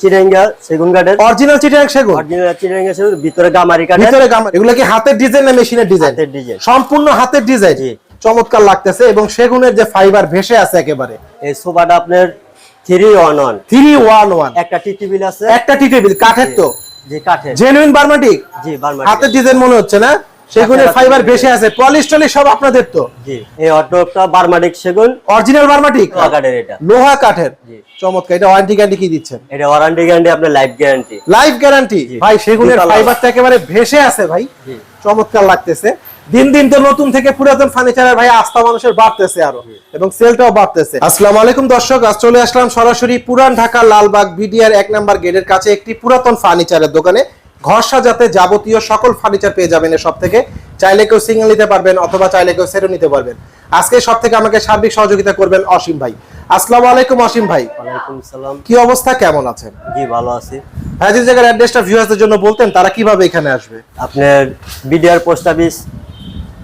চিরেঙ্গা সেগুন কাঠের অরিজিনাল চিটাং সেগুন? অরিজিনাল চিরেঙ্গা সেগুন ভিতরে গামারি কাঠের। ভিতরে গাম এগুলো কি হাতের ডিজাইন না মেশিনের ডিজাইন হাতের ডিজাইন সম্পূর্ণ হাতের ডিজাইন চমৎকার লাগতেছে এবং সেগুনের যে ফাইবার ভেসে আছে একেবারে। এই সোফাটা আপনার three one one three one one একটা টি টেবিল আছে। একটা টি টেবিল কাঠের তো। জি কাঠের। জেনুইন বার্মাটিক জি বারমাটি হাতের ডিজাইন মনে হচ্ছে না? সেগুনের ফাইবার ভেসে আছে পলিশ সব আপনাদের তো। জি এই অটোটা বারমাটিক সেগুন। অরিজিনাল বার্মাটিক কাঠের এটা। লোহা কাঠের? চমৎকার এটা ওয়ারেন্টি গ্যারান্টি কি দিচ্ছেন? এটা ওয়ারেন্টি গ্যারান্টি আপনার লাইফ গ্যারান্টি লাইফ গ্যারান্টি ভাই সেগুনের ফাইবারটা একেবারে ভেসে আছে ভাই। চমৎকার লাগতেছে। দিন দিন তো নতুন থেকে পুরাতন ফার্নিচারের ভাই আস্থা মানুষের বাড়তেছে আরও। এবং সেলটাও বাড়তেছে। আসসালামু আলাইকুম দর্শক আজ চলে আসলাম সরাসরি পুরান ঢাকা লালবাগ বিডিআর এক নাম্বার গেটের কাছে একটি পুরাতন ফার্নিচারের দোকানে। ঘর সাজাতে যাবতীয় সকল ফার্নিচার পেয়ে যাবেন সব থেকে চাইলে কেউ সিঙ্গেল নিতে পারবেন অথবা চাইলে কেউ সেটও নিতে পারবেন। আজকে সব থেকে আমাকে সার্বিক সহযোগিতা করবেন অসীম ভাই। আসসালামু আলাইকুম অসীম ভাই। ওয়ালাইকুম সালাম। কি অবস্থা? কেমন আছেন? জি ভালো আছি। ভাই যে জায়গার অ্যাড্রেসটা ভিউয়ারদের জন্য বলতেন তারা কীভাবে এখানে আসবে? আপনার বিডিআর পোস্ট অফিস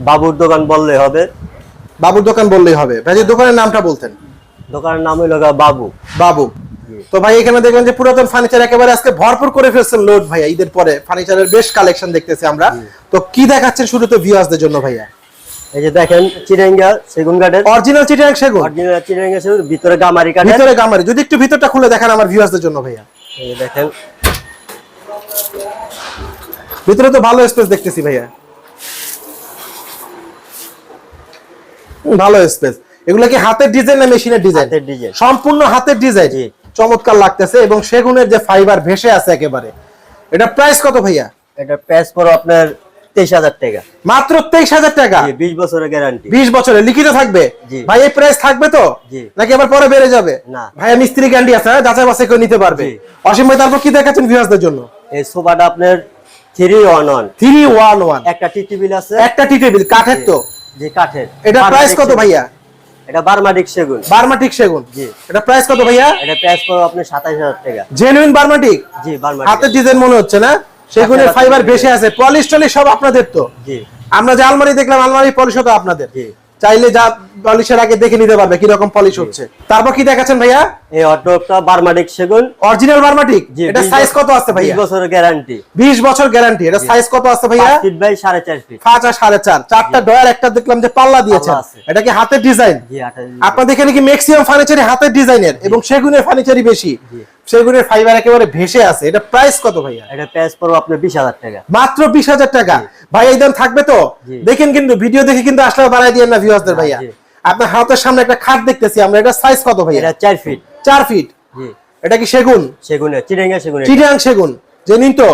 বাবুর দোকান বললে হবে। বাবুর দোকান বললেই হবে। ভাইজির দোকানের নামটা বলতেন। দোকানের নাম হইল বাবু। বাবু। তো ভাই এখানে দেখবেন যে পুরাতন ফার্নিচার একেবারে আজকে ভরপুর করে ফেলছেন লোড ভাইয়া ঈদের পরে। ফার্নিচারের বেশ কালেকশন দেখতেছি আমরা। তো কি দেখাচ্ছেন শুরুতে ভিউয়ার্সদের জন্য ভাইয়া? এই যে দেখেন চিরেঙ্গা সেগুন কাঠের অরিজিনাল চিটাং সেগুন? অরিজিনাল চিরেঙ্গা সেগুন ভিতরে গামারি কাঠের। ভিতরে গামারি। যদি একটু ভিতরটা খুলে দেখেন আমার ভিউয়ার্সদের জন্য ভাইয়া। এই দেখেন। ভিতরে তো ভালো স্পেস দেখতেছি ভাইয়া। ভালো স্পেস এগুলো কি হাতের ডিজাইন না মেশিনের ডিজাইন হাতের ডিজাইন সম্পূর্ণ হাতের ডিজাইন জি। চমৎকার লাগতেছে এবং সেগুনের যে ফাইবার ভেসে আছে একেবারে। এটা প্রাইস কত ভাইয়া? এটা প্যাস পড়ো আপনার তেইশ হাজার টাকা। মাত্র তেইশ হাজার টাকা? বিশ বছরের গ্যারান্টি বিশ বছরে লিখিত থাকবে? ভাই এই প্রাইস থাকবে তো? নাকি আবার পরে বেড়ে যাবে? না। ভাইয়া মিস্ত্রি আছে হ্যাঁ? যাচাই বাছাই করে নিতে পারবে। জি। অসীম ভাই তারপর কি দেখাচ্ছেন ভিউয়ার্সদের জন্য? এই সোফাটা আপনার three one one three one one একটা টি টেবিল আছে। একটা টি টেবিল কাঠের তো? যে কাঠের। এটা প্রাইস কত ভাইয়া? এটা বারমাটিক সেগুন। বার্মাটিক সেগুন। জি। এটা প্রাইস কত ভাইয়া? এটা পড়ো আপনার সাতাইশ হাজার টাকা। জেনুইন বার্মাটিক জি বারমাটিক হাতের ডিজাইন মনে হচ্ছে না? সেগুনের ফাইবার বেশি আছে। পলিশ টলিশ সব আপনাদের তো। জি। আমরা যে আলমারি দেখলাম আলমারি পলিশও তো আপনাদের। জি। চাইলে যা পলিশের আগে দেখে নিতে পারবে কীরকম পলিশ হচ্ছে। তারপর কি দেখাচ্ছেন ভাইয়া? এই অটোটা বারমাটিক সেগুন। অরিজিনাল বার্মাটিক এটা সাইজ কত আছে ভাইয়া? 20 ভাইয়া বছরের গ্যারান্টি বিশ বছর গ্যারান্টি এটা সাইজ কত আছে ভাইয়া? পাঁচ ফিট বাই সাড়ে চার ফিট পাঁচ আর সাড়ে চার। চারটা ডয়ার একটা দেখলাম যে পাল্লা দিয়েছে। এটা কি হাতের ডিজাইন জি আঠাশ আপনাদের এখানে কি ম্যাক্সিমাম ফার্নিচারই হাতের ডিজাইনের এবং সেগুনের ফার্নিচারই বেশি। সেগুনের ফাইবার একেবারে ভেসে আছে। এটা প্রাইস কত ভাইয়া? এটা প্রাইস পড়ো আপনার বিশ হাজার টাকা। মাত্র বিশ হাজার টাকা। ভাই এই দাম থাকবে তো? দেখেন কিন্তু ভিডিও দেখে কিন্তু আসলে বাড়াই দিয়ে না ভিউয়ার্সদের ভাইয়া। আপনার হাতের সামনে একটা খাট দেখতেছি আমরা। এটা সাইজ কত ভাইয়া? এটা চার ফিট চার ফিট এটা কি সেগুন? সেগুন চিটাঙ্গা সেগুন চিটাং সেগুন। জেনিন তো?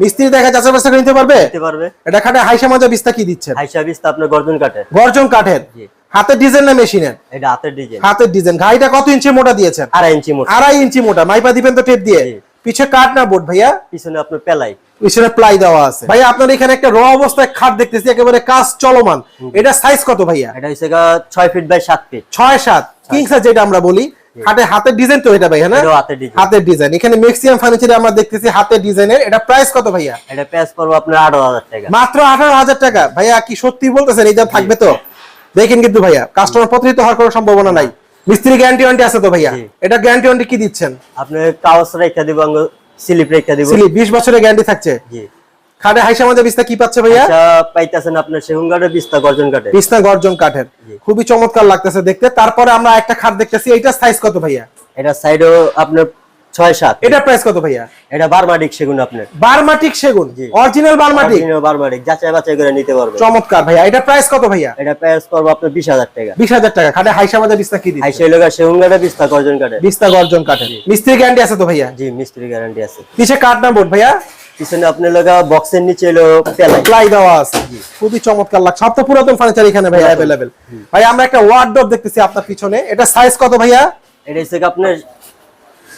মিস্ত্রি দেখা যাচ্ছে বাচ্চা নিতে পারবে? দিতে পারবে। এটা খাটে হাইসা মাজা বিস্তা কি দিচ্ছেন হাইসা বিশ আপনার গর্জন কাঠের গর্জন কাঠের? হাতের ডিজাইন না মেশিনের এটা হাতের ডিজাইন। হাতের ডিজাইন। ঘাইটা কত ইঞ্চি মোটা দিয়েছেন? আড়াই ইঞ্চি মোটা। আড়াই ইঞ্চি মোটা। মাইপা দিবেন তো টেপ দিয়ে? পিছে কাঠ না বোর্ড ভাইয়া? পিছনে আপনার পেলাই পিছনে প্লাই দেওয়া আছে। ভাইয়া আপনার এখানে একটা র অবস্থায় খাট দেখতেছি একেবারে কাজ চলমান। এটা সাইজ কত ভাইয়া? এটা হচ্ছে ফিট বাই সাত ফিট ছয় সাত। কিং সাইজ যেটা আমরা বলি। হাতে হাতের ডিজাইন তো এটা না? এটাও হাতের ডিজাইন এখানে ম্যাক্সিমাম ফার্নিচারে আমরা দেখতেছি হাতের ডিজাইনের এটা প্রাইস কত ভাইয়া? এটা প্যাস পড়ব আপনার আঠারো হাজার টাকা। মাত্র আঠারো হাজার টাকা। ভাইয়া কি সত্যি বলতেছেন? এই দাম থাকবে তো? দেখেন কিন্তু ভাইয়া কাস্টমার প্রতারিত হওয়ার কোনো সম্ভাবনা নাই। মিস্ত্রি গ্যারান্টি ওয়ারেন্টি আছে তো ভাইয়া? এটা গ্যারান্টি ওয়ারেন্টি কি দিচ্ছেন? আপনার কাগজ রেখা দিব স্লিপ রেখা দিব। সিলি বিশ বছরের গ্যারান্টি থাকছে। জি। খাটে হাইসা মাজা বিস্তা কি পাচ্ছে ভাইয়া? পাইতেছেন আপনার সেগুন কাঠের বিস্তা গর্জন কাঠের। বিছনা গর্জন কাঠের। খুবই চমৎকার লাগতেছে দেখতে। তারপরে আমরা একটা খাট দেখতেছি। এটা সাইজ কত ভাইয়া? এটা সাইডও আপনার ছয় সাত। এটা প্রাইস কত ভাইয়া? এটা বারমাটিক সেগুন আপনার। বারমাটিক সেগুন? অরিজিনাল বারমাটিক? Original যাচাই বাছাই করে নিতে পারবে চমৎকার ভাইয়া। এটা প্রাইস কত ভাইয়া? এটা প্যাস পড়ব আপনার বিশ হাজার টাকা। বিশ হাজার টাকা। খাটে হাইসা কি দিচ্ছে? আইসা এলাকা সেগুন কাঠের। বিস্তা গর্জন গর্জন মিস্ত্রি গ্যারান্টি আছে তো ভাইয়া? জি মিস্ত্রি গ্যারান্টি আছে। পিছে কাঠ না বোর্ড ভাইয়া? পিছনে আপনার লগা বক্সের নিচে এলো পেলাই দেওয়া আছে খুবই চমৎকার লাগছে। সব তো পুরাতন ফার্নিচার এখানে ভাইয়া অ্যাভেলেবেল ভাই আমরা একটা ওয়ার্ডরোব দেখতেছি আপনার পিছনে। এটা সাইজ কত ভাইয়া? এটা হচ্ছে আপনার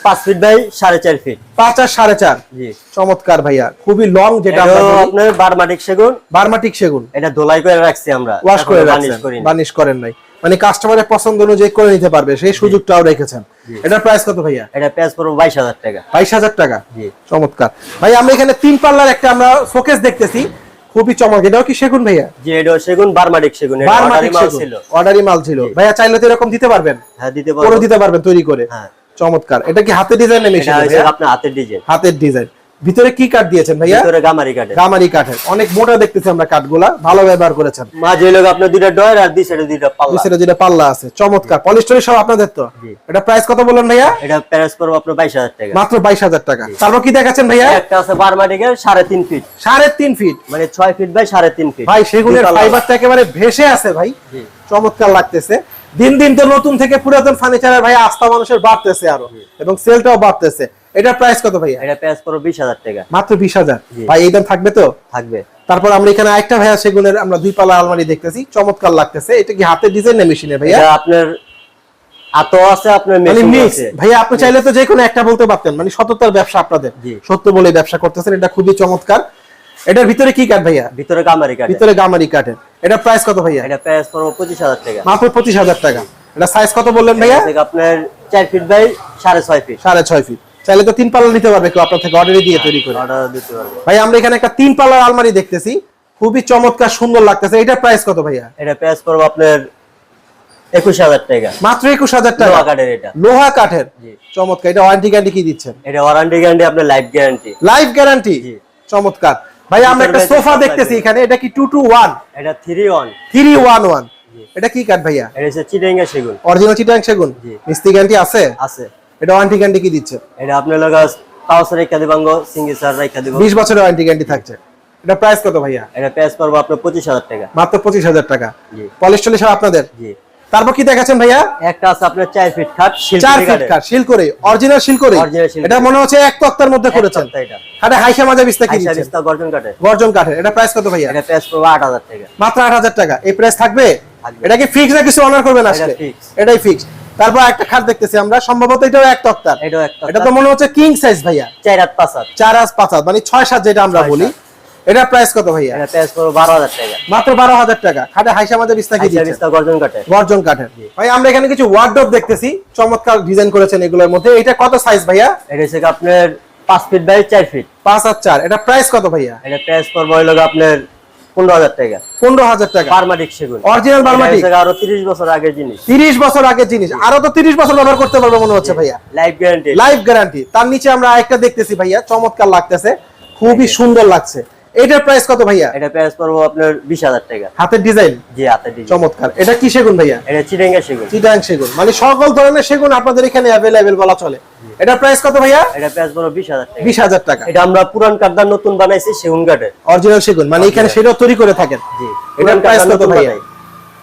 পাঁচ ফিট বাই সাড়ে চার ফিট পাঁচ আর সাড়ে চার। জি। চমৎকার ভাইয়া। খুবই লং যেটা আপনার বারমাটিক সেগুন। বারমাটিক সেগুন। এটা ধোলাই করে রাখছি আমরা। ওয়াশ করে। বানিশ করেন নাই। মানে কাস্টমারের পছন্দ অনুযায়ী করে নিতে পারবে সেই সুযোগটাও রেখেছেন। এটার প্রাইস কত ভাইয়া? এটা প্যাস পড়ব বাইশ হাজার টাকা। বাইশ হাজার টাকা? জি। চমৎকার। ভাই আমরা এখানে তিন পাল্লার একটা আমরা শোকেস দেখতেছি। খুবই চমৎকার। এটাও কি সেগুন ভাইয়া? যে এটা সেগুন বারমাটিক সেগুন। এটা বারমাটিক মাল ছিল। অর্ডারি মাল ছিল। ভাইয়া চাইলে তো এরকম দিতে পারবেন। হ্যাঁ দিতে করে পারব দিতে পারবেন তৈরি করে। হ্যাঁ। চমৎকার। এটা কি হাতে ডিজাইন এটা মেশিন আপনার হাতের ডিজাইন হাতের ডিজাইন ভিতরে কি কাঠ দিয়েছেন ভাইয়া? ভিতরে গামারি কাটে গামারি কাঠের অনেক মোটা দেখতেছি আমরা কাঠগুলা ভালো ব্যবহার করেছেন। মাঝে লোক আপনার দুইটা ডয়ার আর দুই সাইডে দুইটা পাল্লা। নিচে যেটা পাল্লা আছে চমৎকার। পলিস্টরি সব আপনাদের তো? এটা প্রাইস কত বললেন ভাইয়া? এটা প্যারেস পড়ব আপনার বাইশ হাজার টাকা। মাত্র বাইশ হাজার টাকা। তারপর কি দেখাচ্ছেন ভাইয়া? একটা আছে বারমাটিকের সাড়ে তিন ফিট সাড়ে তিন ফিট মানে ছয় ফিট বাই সাড়ে তিন ফিট ভাই সেগুনের দুই। ফাইবারটা একেবারে ভেসে আছে ভাই। চমৎকার লাগতেছে। দিন দিন তো নতুন থেকে পুরাতন ফার্নিচারের ভাই আস্থা মানুষের বাড়তেছে আরও। এবং সেলটাও বাড়তেছে। এটা প্রাইস কত ভাইয়া? এটা পড়ব বিশ হাজার টাকা। মাত্র বিশ হাজার? জি। ভাই এই দাম থাকবে তো? থাকবে। তারপর আমরা এখানে আরেকটা ভাইয়া সেগুনের আমরা দুই পাল্লা আলমারি দেখতেছি। চমৎকার লাগতেছে। এটা কি হাতের ডিজাইন না মেশিনের ভাইয়া? এটা আপনার আতো আছে আপনার মেশিন আছে। ভাইয়া আপনি চাইলে তো যে কোনো একটা বলতে পারতেন। মানে সততার ব্যবসা আপনাদের। সত্য বলে ব্যবসা করতেছেন। এটা খুবই চমৎকার। এটার ভিতরে কি কাঠ ভাইয়া? ভিতরে গামারি কাটে ভিতরে গামারি কাঠের এটা প্রাইস কত ভাইয়া? এটা পড়ব পঁচিশ হাজার টাকা। মাত্র পঁচিশ হাজার টাকা। এটা সাইজ কত বললেন ভাইয়া? আপনার চার ফিট বাই সাড়ে ছয় ফিট সাড়ে ছয় ফিট চাইলে তো তিন পাল্লা নিতে পারবে কেউ আপনার থেকে অর্ডারে দিয়ে তৈরি করে। অর্ডার দিতে পারব। ভাই আমরা এখানে একটা তিন পাল্লার আলমারি দেখতেছি। খুবই চমৎকার সুন্দর লাগতেছে। এটা প্রাইস কত ভাইয়া? এটা প্যারেস পড়ব আপনার একুশ হাজার টাকা। মাত্র একুশ হাজার টাকা। কাঠের এটা। লোহা কাঠের? চমৎকার। এটা ওয়ারেন্টি গ্যারান্টি কি দিচ্ছেন? এটা ওয়ারান্টি গ্যারান্টি আপনার লাইফ গ্যারান্টি লাইফ গ্যারান্টি চমৎকার। ভাই আমরা একটা সোফা দেখতেছি এখানে। এটা কি টু টু ওয়ান এটা three one three one one এটা কি কাঠ ভাইয়া? এটা হচ্ছে চিটেঙ্গা সেগুন। অরিজিনাল সেগুন? মিস্ত্রি গ্যারান্টি আছে? আছে। এটা ওয়ারেন্টি গ্যারান্টি কি দিচ্ছে? এটা আপনার লোক কাউস রেখা দিবাঙ্গ সিঙ্গি সার রেখা দিব। বিশ বছরের ওয়ারেন্টি গ্যারান্টি থাকছে। এটা প্রাইস কত ভাইয়া? এটা প্যারেস পড়ব আপনার পঁচিশ হাজার টাকা। মাত্র পঁচিশ হাজার টাকা। পলিশ টলিশ আপনাদের? জি। তারপর কি দেখাচ্ছেন ভাইয়া? একটা আছে আপনার চার ফিট খাট শিল্পী ফিট কাঠ শিল করে। অরিজিনাল শিল করে। এটা মনে হচ্ছে এক তক্তার মধ্যে করেছেন। এটা। খাটে হাইসা মাজা বিস্তা কি বিস্তা গর্জন কাঠের। গর্জন কাঠের। এটা প্রাইস কত ভাইয়া? এটা প্যারেস পড়ব আট হাজার টাকা। মাত্র আট হাজার টাকা। এই প্রাইস থাকবে। এটা কি ফিক্স না কিছু অনার করবেন আসলে এটাই ফিক্স তারপর একটা খাট দেখতেছি আমরা সম্ভবত এটাও এক তক্তার। এটাও এটা তো মনে হচ্ছে কিং সাইজ ভাইয়া। চার হাত পাঁচ হাত। চার আস পাঁচ হাত মানে ছয় সাত যেটা আমরা বলি। এটা প্রাইস কত ভাইয়া? এটা পড়ব বারো হাজার টাকা। মাত্র বারো হাজার টাকা। খাটে হাইসা মাজা বিস্তা কি আইসা বিস্তা গর্জন কাঠের গর্জন কাঠের ভাই আমরা এখানে কিছু ওয়ার্ডরোব দেখতেছি। চমৎকার ডিজাইন করেছেন এগুলোর মধ্যে। এটা কত সাইজ ভাইয়া? এটা হচ্ছে আপনার পাঁচ ফিট বাই চার ফিট পাঁচ আর চার। এটা প্রাইস কত ভাইয়া? এটা প্যারেস পড়ব হইল আপনার পনেরো হাজার টাকা। পনেরো হাজার টাকা। বারমাটিক সেগুন। Original বার্মাটিক? আরও তিরিশ বছর আগের জিনিস। তিরিশ বছর আগের জিনিস। আরও তো তিরিশ বছর ব্যবহার করতে পারব মনে হচ্ছে ভাইয়া। লাইফ গ্যারান্টি লাইফ গ্যারান্টি তার নিচে আমরা একটা দেখতেছি ভাইয়া চমৎকার লাগতেছে। খুবই সুন্দর লাগছে। এটার প্রাইস কত ভাইয়া? এটা প্যারেস পড়ব আপনার বিশ হাজার টাকা। হাতের ডিজাইন জি হাতে ডিজাইন চমৎকার। এটা কি সেগুন ভাইয়া? এটা চিটেঙ্গা সেগুন। চিটাং সেগুন। মানে সকল ধরনের সেগুন আপনাদের এখানে অ্যাভেলেবেল বলা চলে। এটা প্রাইস কত ভাইয়া? এটা পড়ব বিশ হাজার টাকা। বিশ হাজার টাকা। এটা আমরা পুরান কাঠদার নতুন বানাইছি সেগুন কাঠের। অরিজিনাল সেগুন। মানে এখানে সেটাও তৈরি করে থাকেন। জি। এটার প্রাইস কত ভাইয়া?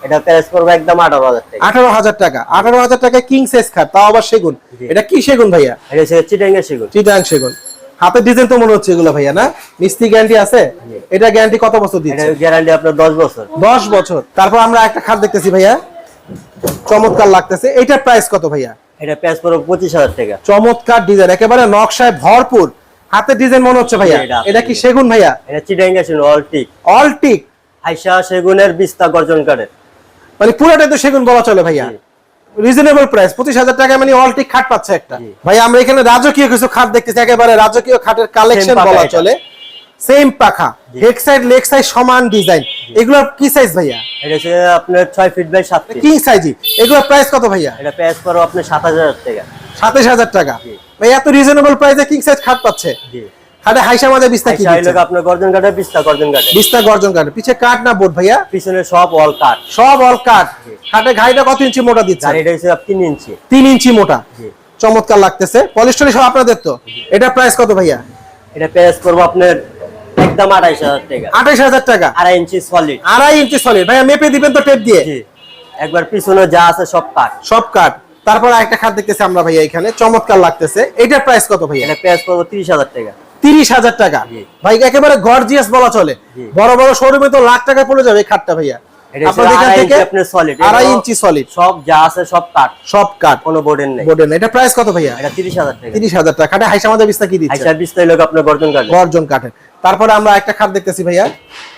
এটা প্যারেস পড়ব একদম আঠারো হাজার টাকা। আঠারো হাজার টাকা। আঠারো হাজার টাকা কিং সাইজ খাট তাও আবার সেগুন। এটা কি সেগুন ভাইয়া? এটা হচ্ছে সেগুন। চিটাং সেগুন। হাতের ডিজাইন তো মনে হচ্ছে এগুলো ভাইয়া না? মিস্ত্রি গ্যারান্টি আছে? এটা গ্যারান্টি কত বছর এটা দিচ্ছে? গ্যারান্টি আপনার দশ বছর। দশ বছর। তারপর আমরা একটা খাট দেখতেছি ভাইয়া। চমৎকার লাগতেছে। এটা প্রাইস কত ভাইয়া? এটা পড়ব পঁচিশ হাজার টাকা। চমৎকার ডিজাইন একেবারে নকশায় ভরপুর। হাতের ডিজাইন মনে হচ্ছে ভাইয়া? এটা কি সেগুন ভাইয়া? এটা চিটেঙ্গা সেগুন অল টিক অল টিক হাইসা সেগুনের বিস্তা গর্জন কাঠের মানে পুরোটাই তো সেগুন বলা চলে ভাইয়া। রিজনেবল প্রাইস পঁচিশ হাজার টাকা মানে অল টিক খাট পাচ্ছে একটা। ভাই আমরা এখানে রাজকীয় কিছু খাট দেখতেছি একেবারে রাজকীয় খাটের কালেকশন বলা চলে। সেম পাখা হেড সাইড লেগ সাইড সমান ডিজাইন এগুলো কি সাইজ ভাইয়া? এটা হচ্ছে আপনার ছয় ফিট বাই সাত ফিট কিং সাইজই এগুলোর প্রাইস কত ভাইয়া? এটা প্যারেস পড়ব আপনার সাত হাজার টাকা। সাতাশ হাজার টাকা। জি। ভাই এত রিজনেবল প্রাইসে কিং সাইজ খাট পাচ্ছে। জি। খাটে হাইসা মাঝে বিস্তা কি দিচ্ছে? আপনার গর্জন কাঠের বিস্তা গর্জন কাঠের বিস্তা গর্জন কাঠ পিছে না বোর্ড ভাইয়া? পিছনে সব অল সব অল কত ইঞ্চি মোটা দিচ্ছে? এটা হচ্ছে ইঞ্চি। ইঞ্চি মোটা। চমৎকার লাগতেছে। পলিস্টরি সব আপনাদের তো? এটা প্রাইস কত ভাইয়া? এটা করব আপনার একদম আড়াইশ হাজার টাকা। আঠাশ হাজার টাকা। আড়াই ইঞ্চি সলিড আড়াই ইঞ্চি সলিড ভাইয়া মেপে দিবেন তো টেপ দিয়ে। একবার পিছনে যা আছে সব কাঠ। সব কাঠ। তারপর একটা খাট দেখতেছি আমরা ভাইয়া এখানে। চমৎকার লাগতেছে। এটার প্রাইস কত ভাইয়া? এটা করব তিরিশ হাজার টাকা। তিরিশ হাজার টাকা। ভাই একেবারে গর্জিয়াস বলা চলে। বড় বড় শোরুমে তো লাখ টাকা পড়ে যাবে খাটটা ভাইয়া। প্রাইস তারপরে আমরা একটা খাট দেখতেছি ভাইয়া।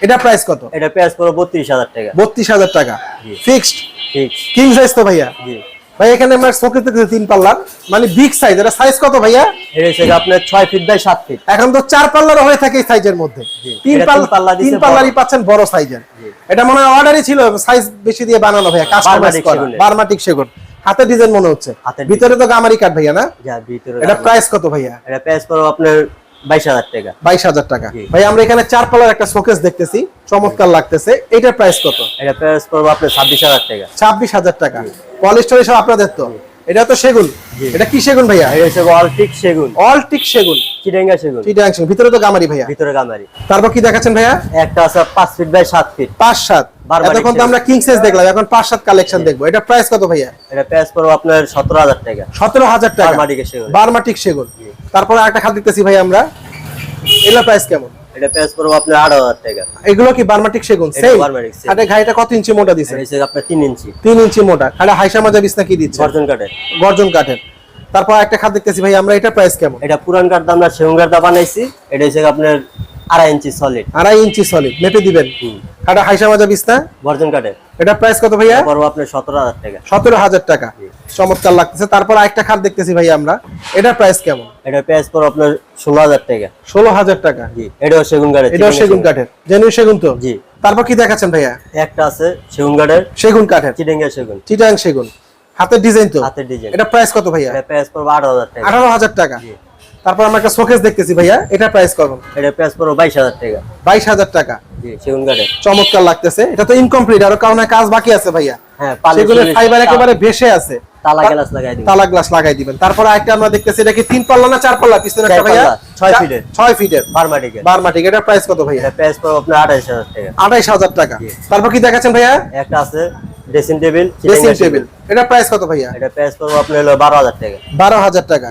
এটা প্রাইস কত? এটা করব বত্রিশ হাজার টাকা। বত্রিশ হাজার টাকা। ফিক্সড কিং সাইজ তো ভাইয়া। ভাই এখানে আমার দেখতেছি তিন পাল্লার। মানে বিগ সাইজ এটা সাইজ কত ভাইয়া? আপনার ছয় ফিট বাই সাত ফিট এখন তো চার পাল্লার হয়ে থাকে এই সাইজের মধ্যে। তিন পাল্লা তিন পাল্লারই। পাচ্ছেন বড় সাইজের এটা মনে হয় অর্ডারই ছিল সাইজ বেশি দিয়ে বানানো ভাইয়া কাস্টমাইজ করা। বার্মাটিক সেগুন। হাতে ডিজাইন মনে হচ্ছে। ভিতরে তো গামারি কাঠ ভাইয়া না? ভিতরে এটা প্রাইস কত ভাইয়া? এটা প্রাইস পড়বে আপনার টাকা। বাইশ হাজার টাকা। ভাই আমরা এখানে চার পালার একটা শোকেস দেখতেছি। চমৎকার লাগতেছে। এটার প্রাইস কত? এটা প্রাইস পড়বে আপনার ছাব্বিশ হাজার টাকা। ছাব্বিশ হাজার টাকা। পলিস্টার সব আপনাদের তো? এটা তো সেগুন। এটা কি সেগুন ভাইয়া? এটা অল্টিক সেগুন। অল টিক সেগুন। চিটেঙ্গা সেগুন। চিটাং সেগুন। ভিতরে তো গামারি ভাইয়া। ভিতরে গামারি। তারপর কি দেখাচ্ছেন ভাইয়া? একটা আছে পাঁচ ফিট বাই সাত ফিট পাঁচ সাত। বারবারিক এতক্ষণ তো আমরা কিং সাইজ দেখলাম। এখন পাঁচ সাত কালেকশন দেখব। এটা প্রাইস কত ভাইয়া? এটা প্রাইস পড়বে আপনার সতেরো হাজার টাকা। সতেরো হাজার টাকা। বারমাটিকের সেগুন। বারমাটিক সেগুন। তারপরে একটা খাত দেখতেছি ভাই আমরা। এগুলো প্রাইস কেমন? এটা প্রাইস পড়বে আপনার আঠারো হাজার টাকা। এগুলো কি বারমাটিক সেগুন? সেই বারমাটিক সেগুন। খাটে ঘাইটা কত ইঞ্চি মোটা দিছে? এই আপনার তিন ইঞ্চি। তিন ইঞ্চি মোটা। খাটে হাইসা মাজা বিছনা কি দিচ্ছে? গর্জন কাঠের। গর্জন কাঠের। তারপর একটা খাট দেখতেছি ভাই আমরা এটা প্রাইস কেমন? এটা পুরান কাঠ দাম না সেগুন কাঠ বানাইছি। এটা হচ্ছে আপনার আড়াই ইঞ্চি সলিড আড়াই ইঞ্চি সলিড মেপে দিবেন। খাটে হাইসা মাজা বিছনা? গর্জন কাঠের এটা প্রাইস কত ভাইয়া? এটা আপনার সতেরো হাজার টাকা। সতেরো হাজার টাকা। চমৎকার লাগতেছে। তারপর আরেকটা খাট দেখতেছি ভাই আমরা। এটা প্রাইস কেমন? এটা প্রাইস পড়বে আপনার ষোলো হাজার টাকা। ষোলো হাজার টাকা। জি এটাও সেগুন কাঠের এটাও সেগুন কাঠের। জেনুইন সেগুন তো? জি। তারপর কি দেখাচ্ছেন ভাইয়া? একটা আছে সেগুন কাঠের। সেগুন কাঠের। চিটেঙ্গা সেগুন। চিটাং সেগুন। হাতের ডিজাইন তো? হাতের ডিজাইন এটা প্রাইস কত ভাইয়া? প্রাইস পড়বে আঠারো হাজার টাকা। আঠারো হাজার টাকা। তারপর আমরা একটা শোকেস দেখতেছি ভাইয়া। এটা প্রাইস কত? এটা প্রাইস বাইশ হাজার টাকা। বাইশ হাজার টাকা। জি সেগুন কাঠের চমৎকার লাগতেছে। এটা তো ইনকমপ্লিট আরও কারণ কাজ বাকি আছে ভাইয়া। হ্যাঁ সেগুলো ফাইবার একেবারে ভেসে আছে। তালা গ্লাস লাগাই দিবেন। তালা গ্লাস লাগাই দিবেন। তারপর একটা আমরা দেখতেছি এটা কি তিন পাল্লা না চার পাল্লা পিছনে একটা ভাইয়া? পাল্লা, ছয় চা- ফিটের। ছয় ফিটের বারমাটিকের বারমাটিক এটা প্রাইস কত ভাইয়া? এটা প্রাইস পড়বে আপনার আঠাইশ হাজার টাকা। আঠাইশ হাজার টাকা। তারপর কি দেখাচ্ছেন ভাইয়া? একটা আছে ড্রেসিং টেবিল ড্রেসিং টেবিল এটা প্রাইস কত ভাইয়া? এটা প্রাইস পড়বে আপনার হলো বারো হাজার টাকা। বারো হাজার টাকা।